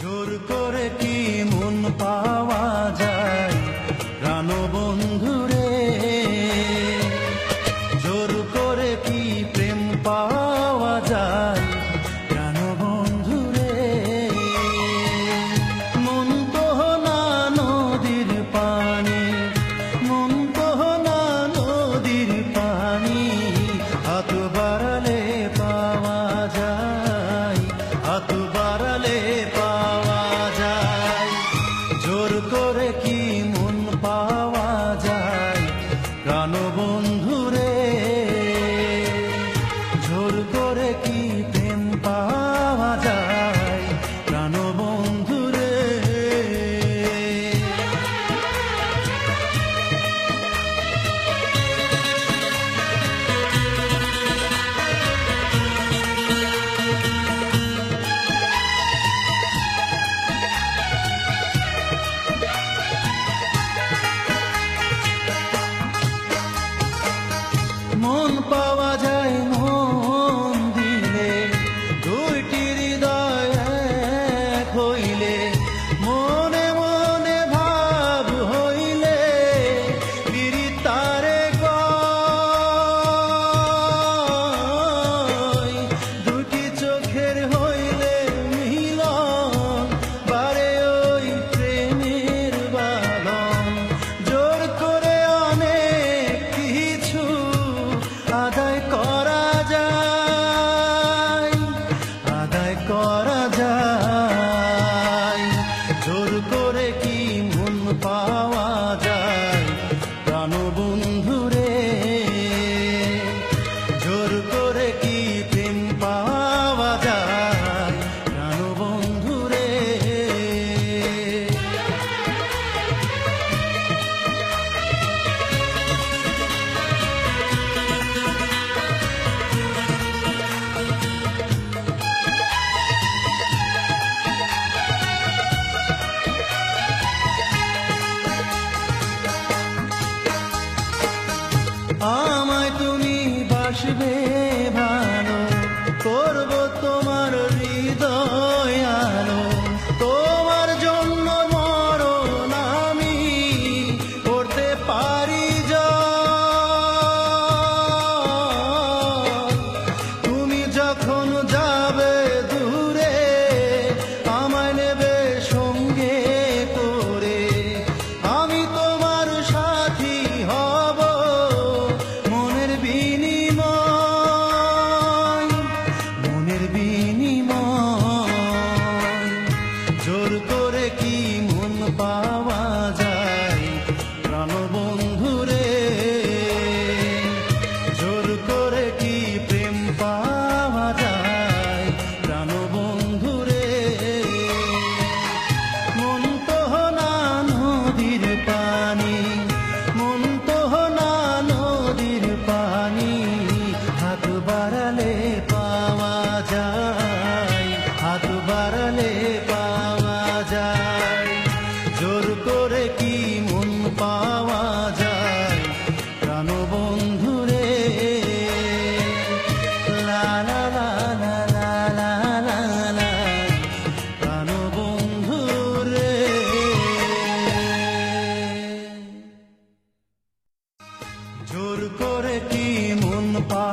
জোর করে কি মন পাওয়া পাওয়া Be. জোর করে কি মন পা